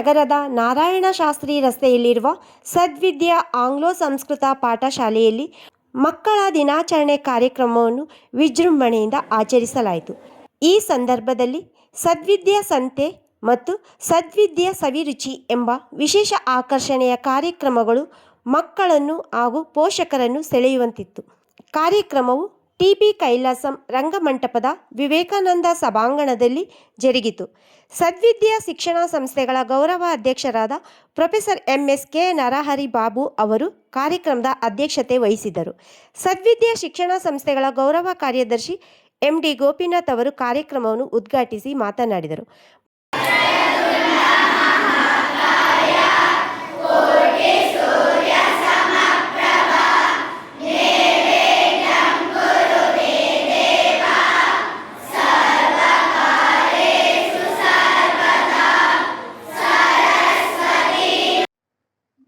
ನಗರದ ನಾರಾಯಣ ಶಾಸ್ತ್ರಿ ರಸ್ತೆಯಲ್ಲಿರುವ ಸದ್ವಿದ್ಯಾ ಆಂಗ್ಲೋ ಸಂಸ್ಕೃತ ಪಾಠಶಾಲೆಯಲ್ಲಿ ಮಕ್ಕಳ ದಿನಾಚರಣೆ ಕಾರ್ಯಕ್ರಮವನ್ನು ವಿಜೃಂಭಣೆಯಿಂದ ಆಚರಿಸಲಾಯಿತು. ಈ ಸಂದರ್ಭದಲ್ಲಿ ಸದ್ವಿದ್ಯಾ ಸಂತೆ ಮತ್ತು ಸದ್ವಿದ್ಯಾ ಸವಿರುಚಿ ಎಂಬ ವಿಶೇಷ ಆಕರ್ಷಣೆಯ ಕಾರ್ಯಕ್ರಮಗಳು ಮಕ್ಕಳನ್ನು ಹಾಗೂ ಪೋಷಕರನ್ನು ಸೆಳೆಯುವಂತಿತ್ತು. ಕಾರ್ಯಕ್ರಮವು ಟಿಬಿ ಕೈಲಾಸಂ ರಂಗಮಂಟಪದ ವಿವೇಕಾನಂದ ಸಭಾಂಗಣದಲ್ಲಿ ಜರುಗಿತು. ಸದ್ವಿದ್ಯಾ ಶಿಕ್ಷಣ ಸಂಸ್ಥೆಗಳ ಗೌರವ ಅಧ್ಯಕ್ಷರಾದ professor M. S. K. Narahari Babu ಅವರು ಕಾರ್ಯಕ್ರಮದ ಅಧ್ಯಕ್ಷತೆ ವಹಿಸಿದರು. ಸದ್ವಿದ್ಯಾ ಶಿಕ್ಷಣ ಸಂಸ್ಥೆಗಳ ಗೌರವ ಕಾರ್ಯದರ್ಶಿ ಎಂ. ಡಿ. ಗೋಪಿನಾಥ್ ಅವರು ಕಾರ್ಯಕ್ರಮವನ್ನು ಉದ್ಘಾಟಿಸಿ ಮಾತನಾಡಿದರು.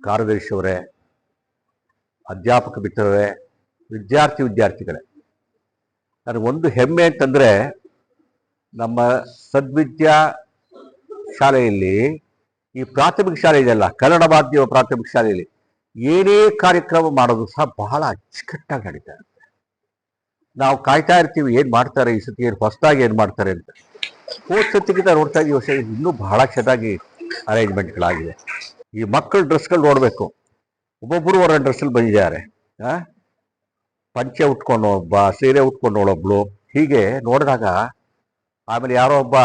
ಕಾರ್ಯದರ್ಶಿಯವರೇ ಅಧ್ಯಾಪಕ ಮಿತ್ರರೇ, ವಿದ್ಯಾರ್ಥಿ ವಿದ್ಯಾರ್ಥಿಗಳೇ. ನನಗೆ ಒಂದು ಹೆಮ್ಮೆ ಅಂತಂದರೆ, ನಮ್ಮ ಸದ್ವಿದ್ಯಾ ಶಾಲೆಯಲ್ಲಿ ಈ ಪ್ರಾಥಮಿಕ ಶಾಲೆ ಇದೆಯಲ್ಲ, ಕನ್ನಡ ಮಾಧ್ಯಮ ಪ್ರಾಥಮಿಕ ಶಾಲೆಯಲ್ಲಿ ಏನೇ ಕಾರ್ಯಕ್ರಮ ಮಾಡೋದು ಸಹ ಬಹಳ ಅಚ್ಚುಕಟ್ಟಾಗಿ ನಡೀತಾ ಇರುತ್ತೆ. ನಾವು ಕಾಯ್ತಾ ಇರ್ತೀವಿ, ಏನು ಮಾಡ್ತಾರೆ, ಈ ಸತಿ ಏನು ಹೊಸದಾಗಿ ಏನು ಮಾಡ್ತಾರೆ ಅಂತ. ಹೋದ ಸತಿಗಿಂತ ನೋಡ್ತಾ ಇದ್ದೀವಿ ವರ್ಷ ಇನ್ನೂ ಬಹಳ ಚೆನ್ನಾಗಿ ಅರೇಂಜ್ಮೆಂಟ್ಗಳಾಗಿದೆ ಈ ಮಕ್ಕಳ ಡ್ರೆಸ್ಗಳು ನೋಡಬೇಕು. ಒಬ್ಬೊಬ್ಬರು ಅವರ ಡ್ರೆಸ್ಸಲ್ಲಿ ಬಂದಿದ್ದಾರೆ. ಪಂಚೆ ಉಟ್ಕೊಂಡು ಒಬ್ಬ, ಸೀರೆ ಉಟ್ಕೊಂಡು ಒಬ್ಬಳು ಹೀಗೆ ನೋಡಿದಾಗ ಆಮೇಲೆ ಯಾರೋ ಒಬ್ಬ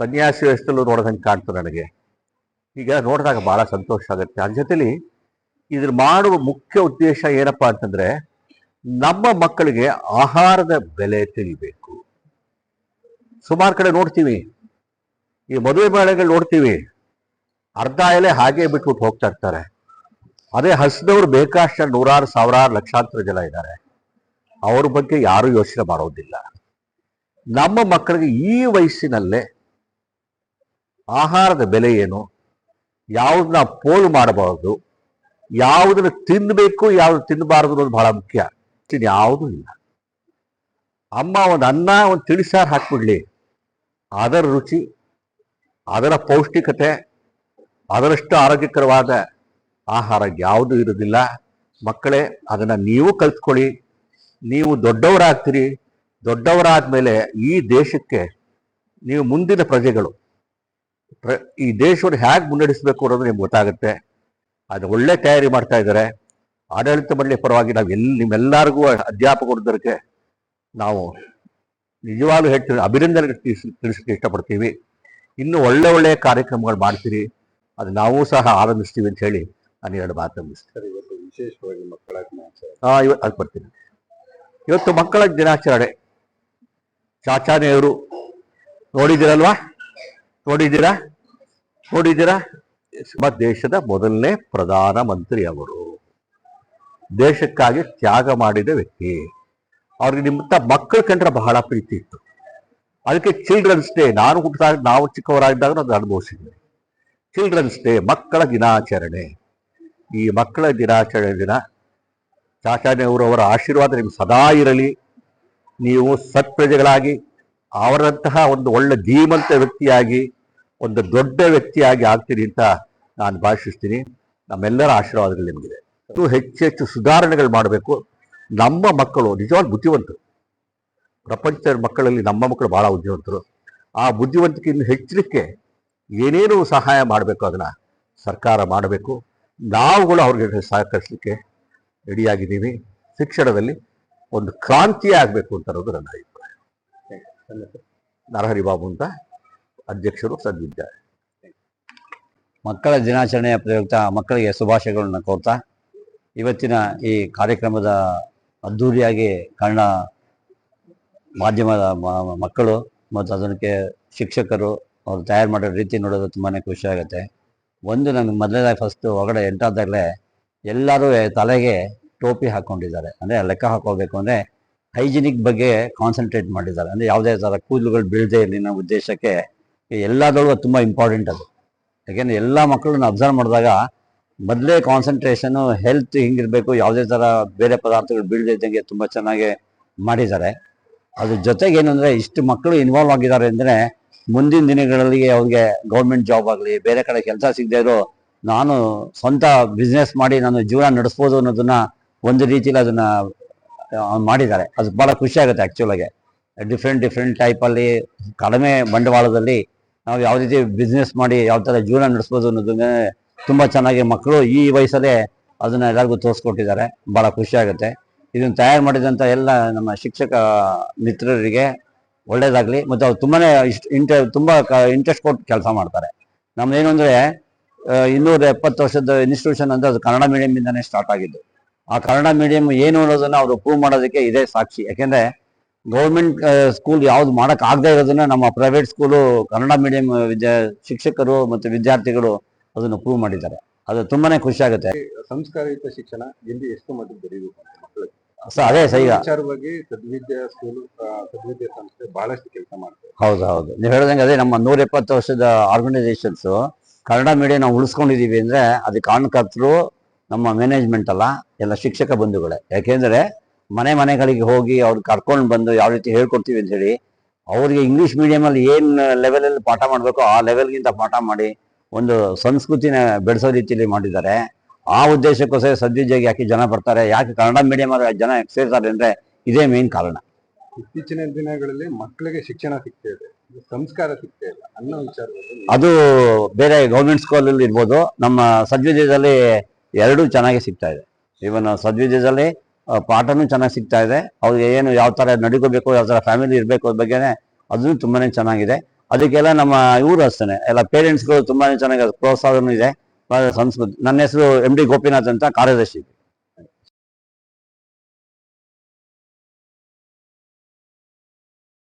ಸನ್ಯಾಸಿ ವಯಸ್ಸಲ್ಲೂ ನೋಡ್ದಂಗೆ ಕಾಣ್ತದೆ ನನಗೆ. ಈಗ ನೋಡಿದಾಗ ಬಹಳ ಸಂತೋಷ ಆಗುತ್ತೆ. ಅದ್ರ ಜೊತೆಲಿ ಇದ್ರ ಮಾಡುವ ಮುಖ್ಯ ಉದ್ದೇಶ ಏನಪ್ಪ ಅಂತಂದ್ರೆ ನಮ್ಮ ಮಕ್ಕಳಿಗೆ ಆಹಾರದ ಬೆಲೆ ತಿಳಿಬೇಕು. ಸುಮಾರು ಕಡೆ ನೋಡ್ತೀವಿ. ಈ ಮದುವೆ ಮೇಳೆಗಳು ನೋಡ್ತೀವಿ. ಅರ್ಧ ಎಲೆ ಹಾಗೆ ಬಿಟ್ಬಿಟ್ಟು ಹೋಗ್ತಾ ಇರ್ತಾರೆ. ಅದೇ ಹಸಿದವ್ರು ಬೇಕಾಷ್ಟು ನೂರಾರು ಸಾವಿರಾರು ಲಕ್ಷಾಂತರ ಜನ ಇದ್ದಾರೆ. ಅವ್ರ ಬಗ್ಗೆ ಯಾರು ಯೋಚನೆ ಮಾಡೋದಿಲ್ಲ. ನಮ್ಮ ಮಕ್ಕಳಿಗೆ ಈ ವಯಸ್ಸಿನಲ್ಲೇ ಆಹಾರದ ಬೆಲೆ ಏನು? ಯಾವುದನ್ನ ಪೋಲು ಮಾಡಬಾರ್ದು? ಯಾವುದನ್ನು ತಿನ್ನಬೇಕು ಯಾವ್ದು ತಿನ್ನಬಾರ್ದು ಅನ್ನೋದು ಬಹಳ ಮುಖ್ಯ. ಯಾವುದೂ ಇಲ್ಲ. ಅಮ್ಮ ಒಂದು ಅನ್ನ, ಒಂದು ತಿಳಿಸಾರು ಹಾಕ್ಬಿಡ್ಲಿ. ಅದರ ರುಚಿ, ಅದರ ಪೌಷ್ಟಿಕತೆ ಅದರಷ್ಟು ಆರೋಗ್ಯಕರವಾದ ಆಹಾರ ಯಾವುದೂ ಇರೋದಿಲ್ಲ ಮಕ್ಕಳೇ, ಅದನ್ನ ನೀವು ಕಲ್ತ್ಕೊಳ್ಳಿ. ನೀವು ದೊಡ್ಡವರಾಗ್ತೀರಿ. ದೊಡ್ಡವರಾದ್ಮೇಲೆ ಈ ದೇಶಕ್ಕೆ ನೀವು ಮುಂದಿನ ಪ್ರಜೆಗಳು. ಪ್ರ- ಈ ದೇಶವನ್ನು ಹೇಗೆ ಮುನ್ನಡೆಸಬೇಕು ಅನ್ನೋದು ನಿಮ್ಗೆ ಗೊತ್ತಾಗುತ್ತೆ. ಅದು ಒಳ್ಳೆ ತಯಾರಿ ಮಾಡ್ತಾ ಇದ್ದಾರೆ. ಆಡಳಿತ ಮಂಡಳಿ ಪರವಾಗಿ ನಾವು ಎಲ್ಲಿ ನಿಮ್ಮೆಲ್ಲರಿಗೂ ಅಧ್ಯಾಪಕ ವರ್ಗಕ್ಕೆ ನಾವು ನಿಜವಾಗ್ಲೂ ಹೇಳ್ತೀವಿ ಅಭಿನಂದನೆ ತಿಳಿಸ್ ತಿಳಿಸಕ್ಕೆ ಇಷ್ಟಪಡ್ತೀವಿ. ಇನ್ನೂ ಒಳ್ಳೆ ಒಳ್ಳೆಯ ಕಾರ್ಯಕ್ರಮಗಳು ಮಾಡ್ತೀರಿ. ಅದು ನಾವು ಸಹ ಆರಂಭಿಸ್ತೀವಿ ಅಂತ ಹೇಳಿ ನಾನು ಎರಡು ಮಾತು ಮುಗಿಸ್ತೀನಿ. ಇವತ್ತು ವಿಶೇಷವಾಗಿ ಮಕ್ಕಳ ದಿನಾಚರಣೆ. ಹಾಂ ಇವತ್ತು ಅದು ಬರ್ತೀನಿ ಇವತ್ತು ಮಕ್ಕಳ ದಿನಾಚರಣೆ. ಚಾಚಾನೆಯವರು ನೋಡಿದ್ದೀರಲ್ವಾ? ನೋಡಿದ್ದೀರಾ? ನೋಡಿದ್ದೀರಾ? ನಮ್ಮ ದೇಶದ ಮೊದಲನೇ ಪ್ರಧಾನ ಮಂತ್ರಿ ಅವರು ದೇಶಕ್ಕಾಗಿ ತ್ಯಾಗ ಮಾಡಿದ ವ್ಯಕ್ತಿ. ಅವ್ರಿಗೆ ನಿಮ್ಮಂತ ಮಕ್ಕಳು ಕಂಡ್ರೆ ಬಹಳ ಪ್ರೀತಿ ಇತ್ತು. ಅದಕ್ಕೆ ಚಿಲ್ಡ್ರನ್ಸ್ ಡೇ ನಾನು ಹುಟ್ಟಿದಾಗ ನಾವು ಚಿಕ್ಕವರಾಗಿದ್ದಾಗ ನಾನು ಅನುಭವಿಸಿದ್ವಿ ಚಿಲ್ಡ್ರನ್ಸ್ ಡೇ ಮಕ್ಕಳ ದಿನಾಚರಣೆ. ಈ ಮಕ್ಕಳ ದಿನಾಚರಣೆ ದಿನ ಚಾಚಾನೆಯವರವರ ಆಶೀರ್ವಾದ ನಿಮ್ಗೆ ಸದಾ ಇರಲಿ. ನೀವು ಸತ್ಪ್ರಜೆಗಳಾಗಿ ಅವರಂತಹ ಒಂದು ಒಳ್ಳೆ ಧೀಮಂತ ವ್ಯಕ್ತಿಯಾಗಿ, ಒಂದು ದೊಡ್ಡ ವ್ಯಕ್ತಿಯಾಗಿ ಆಗ್ತೀರಿ ಅಂತ ನಾನು ಭಾಷಿಸ್ತೀನಿ ನಮ್ಮೆಲ್ಲರ ಆಶೀರ್ವಾದಗಳು ನಿಮಗಿದೆ. ಇನ್ನೂ ಹೆಚ್ಚು ಹೆಚ್ಚು ಸುಧಾರಣೆಗಳು ಮಾಡಬೇಕು. ನಮ್ಮ ಮಕ್ಕಳು ನಿಜವಾಗಿ ಬುದ್ಧಿವಂತರು. ಪ್ರಪಂಚದ ಮಕ್ಕಳಲ್ಲಿ ನಮ್ಮ ಮಕ್ಕಳು ಬಹಳ ಬುದ್ಧಿವಂತರು. ಆ ಬುದ್ಧಿವಂತಿಕೆಯನ್ನು ಹೆಚ್ಚಲಿಕ್ಕೆ ಏನೇನು ಸಹಾಯ ಮಾಡಬೇಕು ಅದನ್ನು ಸರ್ಕಾರ ಮಾಡಬೇಕು. ನಾವುಗಳು ಅವ್ರಿಗೆ ಸಹಕರಿಸಲಿಕ್ಕೆ ರೆಡಿಯಾಗಿದ್ದೀವಿ. ಶಿಕ್ಷಣದಲ್ಲಿ ಒಂದು ಕ್ರಾಂತಿ ಆಗಬೇಕು ಅಂತ ಅನ್ನೋದು ನನ್ನ ಅಭಿಪ್ರಾಯ. ನರಹರಿ ಬಾಬು ಅಂತ ಅಧ್ಯಕ್ಷರು ಸದ್ದಿದ್ದಾರೆ ಮಕ್ಕಳ ದಿನಾಚರಣೆಯ ಪ್ರಯುಕ್ತ ಮಕ್ಕಳಿಗೆ ಶುಭಾಶಯಗಳನ್ನು ಕೋರ್ತಾ, ಇವತ್ತಿನ ಈ ಕಾರ್ಯಕ್ರಮದ ಅದ್ಧೂರಿಯಾಗಿ ಕನ್ನಡ ಮಾಧ್ಯಮದ ಮಕ್ಕಳು ಮತ್ತು ಅದಕ್ಕೆ ಶಿಕ್ಷಕರು ಅವ್ರು ತಯಾರು ಮಾಡೋ ರೀತಿ ನೋಡೋದು ತುಂಬಾ ಖುಷಿ ಆಗುತ್ತೆ. ಒಂದು ನನಗೆ ಮೊದಲನೇದಾಗಿ ಫಸ್ಟು ಹೊರಗಡೆ ಎಂಟಾದಾಗಲೇ ಎಲ್ಲರೂ ತಲೆಗೆ ಟೋಪಿ ಹಾಕ್ಕೊಂಡಿದ್ದಾರೆ ಅಂದರೆ ಲೆಕ್ಕ ಹಾಕೋಬೇಕು ಅಂದರೆ ಹೈಜಿನಿಕ್ ಬಗ್ಗೆ ಕಾನ್ಸಂಟ್ರೇಟ್ ಮಾಡಿದ್ದಾರೆ. ಅಂದರೆ ಯಾವುದೇ ಥರ ಕೂದಲುಗಳು ಬೀಳದೆ ಇರಲಿ ಅನ್ನೋ ಉದ್ದೇಶಕ್ಕೆ ಎಲ್ಲದರೂ ತುಂಬ ಇಂಪಾರ್ಟೆಂಟ್ ಅದು. ಯಾಕೆಂದರೆ ಎಲ್ಲ ಮಕ್ಕಳನ್ನ ಅಬ್ಸರ್ವ್ ಮಾಡಿದಾಗ ಮೊದಲೇ ಕಾನ್ಸಂಟ್ರೇಷನು ಹೆಲ್ತ್ ಹಿಂಗಿರಬೇಕು, ಯಾವುದೇ ಥರ ಬೇರೆ ಪದಾರ್ಥಗಳು ಬೀಳದೆ ಇದ್ದಂಗೆ ತುಂಬ ಚೆನ್ನಾಗಿ ಮಾಡಿದ್ದಾರೆ. ಅದ್ರ ಜೊತೆಗೆ ಏನಂದರೆ ಇಷ್ಟು ಮಕ್ಕಳು ಇನ್ವಾಲ್ವ್ ಆಗಿದ್ದಾರೆ ಅಂದರೆ ಮುಂದಿನ ದಿನಗಳಲ್ಲಿ ಅವ್ರಿಗೆ ಗೌರ್ಮೆಂಟ್ ಜಾಬ್ ಆಗಲಿ, ಬೇರೆ ಕಡೆ ಕೆಲಸ ಸಿಗದೆ ಇರೋ ನಾನು ಸ್ವಂತ ಬಿಸ್ನೆಸ್ ಮಾಡಿ ನಾನು ಜೀವನ ನಡೆಸ್ಬೋದು ಅನ್ನೋದನ್ನ ಒಂದು ರೀತಿಯಲ್ಲಿ ಅದನ್ನ ಮಾಡಿದ್ದಾರೆ. ಅದು ಬಹಳ ಖುಷಿ ಆಗುತ್ತೆ ಆ್ಯಕ್ಚುಲಾಗೆ ಡಿಫ್ರೆಂಟ್ ಡಿಫ್ರೆಂಟ್ ಟೈಪಲ್ಲಿ ಕಡಿಮೆ ಬಂಡವಾಳದಲ್ಲಿ ನಾವು ಯಾವ ರೀತಿ ಬಿಸ್ನೆಸ್ ಮಾಡಿ ಯಾವ ಥರ ಜೀವನ ನಡೆಸ್ಬೋದು ಅನ್ನೋದನ್ನ ತುಂಬ ಚೆನ್ನಾಗಿ ಮಕ್ಕಳು ಈ ವಯಸ್ಸಲ್ಲೇ ಅದನ್ನ ಎಲ್ಲರಿಗೂ ತೋರಿಸ್ಕೊಟ್ಟಿದ್ದಾರೆ. ಬಹಳ ಖುಷಿ ಆಗುತ್ತೆ. ಇದನ್ನ ತಯಾರು ಮಾಡಿದಂಥ ಎಲ್ಲ ನಮ್ಮ ಶಿಕ್ಷಕ ಮಿತ್ರರಿಗೆ ಒಳ್ಳೇದಾಗ್ಲಿ ಮತ್ತು ಅವ್ರು ತುಂಬಾನೇ ಇಷ್ಟ ಇಂಟ ತುಂಬ ಇಂಟ್ರೆಸ್ಟ್ ಕೊಟ್ಟು ಕೆಲಸ ಮಾಡ್ತಾರೆ. ನಮ್ದೇನು ಅಂದರೆ ಇನ್ನೂರ ಎಪ್ಪತ್ತು ವರ್ಷದ ಇನ್ಸ್ಟಿಟ್ಯೂಷನ್ ಅಂದ್ರೆ ಅದು ಕನ್ನಡ ಮೀಡಿಯಮಿಂದನೇ ಸ್ಟಾರ್ಟ್ ಆಗಿದ್ದು. ಆ ಕನ್ನಡ ಮೀಡಿಯಂ ಏನು ಅನ್ನೋದನ್ನ ಅವರು ಪ್ರೂವ್ ಮಾಡೋದಕ್ಕೆ ಇದೇ ಸಾಕ್ಷಿ. ಯಾಕೆಂದರೆ ಗೌರ್ಮೆಂಟ್ ಸ್ಕೂಲ್ ಯಾವ್ದು ಮಾಡೋಕ್ಕಾಗದೇ ಇರೋದನ್ನ ನಮ್ಮ ಪ್ರೈವೇಟ್ ಸ್ಕೂಲು ಕನ್ನಡ ಮೀಡಿಯಂ ವಿದ್ಯಾ, ಶಿಕ್ಷಕರು ಮತ್ತು ವಿದ್ಯಾರ್ಥಿಗಳು ಅದನ್ನು ಪ್ರೂವ್ ಮಾಡಿದ್ದಾರೆ. ಅದು ತುಂಬಾನೇ ಖುಷಿ ಆಗುತ್ತೆ. ಸಂಸ್ಕಾರಯುತ ಶಿಕ್ಷಣ ಇಲ್ಲಿ ಎಷ್ಟು ಮಟ್ಟಿಗೆ ದೊರೆಯಬೇಕು ಮಕ್ಕಳಿಗೆ? ಅದೇ ಸಹ ಈಗ ವಿಚಾರವಾಗಿ ಸದ್ವಿದ್ಯಾ ಸ್ಕೂಲ್ ಸದ್ವಿದ್ಯಾ ಸಂಸ್ಥೆ ಬಹಳಷ್ಟು ಕೆಲಸ ಮಾಡ್ತಾರೆ ಹೌದು ಹೌದು. ನೀವು ಹೇಳ್ದಂಗೆ ಅದೇ ನಮ್ಮ ನೂರ ಎಪ್ಪತ್ತು ವರ್ಷದ ಆರ್ಗನೈಸೇಷನ್ಸ್ ಕನ್ನಡ ಮೀಡಿಯಂ ನಾವು ಉಳಿಸ್ಕೊಂಡಿದೀವಿ ಅಂದ್ರೆ ಅದಕ್ಕೆ ಕಾರಣಕರ್ತರು ನಮ್ಮ ಮ್ಯಾನೇಜ್ಮೆಂಟ್ ಅಲ್ಲ ಎಲ್ಲ ಶಿಕ್ಷಕ ಬಂಧುಗಳೇ. ಯಾಕೆಂದ್ರೆ ಮನೆ ಮನೆಗಳಿಗೆ ಹೋಗಿ ಅವ್ರು ಕರ್ಕೊಂಡು ಬಂದು ಯಾವ ರೀತಿ ಹೇಳ್ಕೊಡ್ತೀವಿ ಅಂತ ಹೇಳಿ ಅವರಿಗೆ ಇಂಗ್ಲಿಷ್ ಮೀಡಿಯಮಲ್ಲಿ ಏನ್ ಲೆವೆಲಲ್ಲಿ ಪಾಠ ಮಾಡಬೇಕು ಆ ಲೆವೆಲ್ಗಿಂತ ಪಾಠ ಮಾಡಿ ಒಂದು ಸಂಸ್ಕೃತಿನ ಬೆಳೆಸೋ ರೀತಿಯಲ್ಲಿ ಮಾಡಿದ್ದಾರೆ. ಆ ಉದ್ದೇಶಕ್ಕೋಸ್ಕರ ಸದ್ವಿಜಯಗೆ ಯಾಕೆ ಜನ ಬರ್ತಾರೆ? ಯಾಕೆ ಕನ್ನಡ ಮೀಡಿಯಂ ಜನ ಸೇರ್ತಾರೆ ಅಂದ್ರೆ ಇದೇ ಮೇನ್ ಕಾರಣ. ಇತ್ತೀಚಿನ ದಿನಗಳಲ್ಲಿ ಮಕ್ಕಳಿಗೆ ಶಿಕ್ಷಣ ಸಿಗ್ತಾ ಇದೆ ಸಂಸ್ಕಾರ ಸಿಗ್ತಾ ಇಲ್ಲ ಅನ್ನೋ ವಿಚಾರ ಅದು ಬೇರೆ ಗೌರ್ಮೆಂಟ್ ಸ್ಕೂಲಲ್ಲಿ ಇರ್ಬೋದು ನಮ್ಮ ಸದ್ವಿಜಯದಲ್ಲಿ ಎರಡೂ ಚೆನ್ನಾಗಿ ಸಿಗ್ತಾ ಇದೆ. ಇವನ್ ಸದ್ವಿಜಯದಲ್ಲಿ ಪಾಠನೂ ಚೆನ್ನಾಗಿ ಸಿಗ್ತಾ ಇದೆ. ಅವ್ರಿಗೆ ಏನು ಯಾವ ತರ ನಡ್ಕೋಬೇಕು ಯಾವ ತರ ಫ್ಯಾಮಿಲಿ ಇರಬೇಕು ಅದ್ರ ಬಗ್ಗೆನೇ ಅದನ್ನು ತುಂಬಾನೇ ಚೆನ್ನಾಗಿದೆ. ಅದಕ್ಕೆಲ್ಲ ನಮ್ಮ ಇವರು ಅಷ್ಟೇ ಎಲ್ಲ ಪೇರೆಂಟ್ಸ್ಗಳು ತುಂಬಾನೇ ಚೆನ್ನಾಗಿ ಪ್ರೋತ್ಸಾಹನೂ ಇದೆ. ಸಂಸ್ಕೃತಿ ನನ್ನ ಹೆಸರು ಎಂ ಡಿ ಗೋಪಿನಾಥ್ ಅಂತ ಕಾರ್ಯದರ್ಶಿ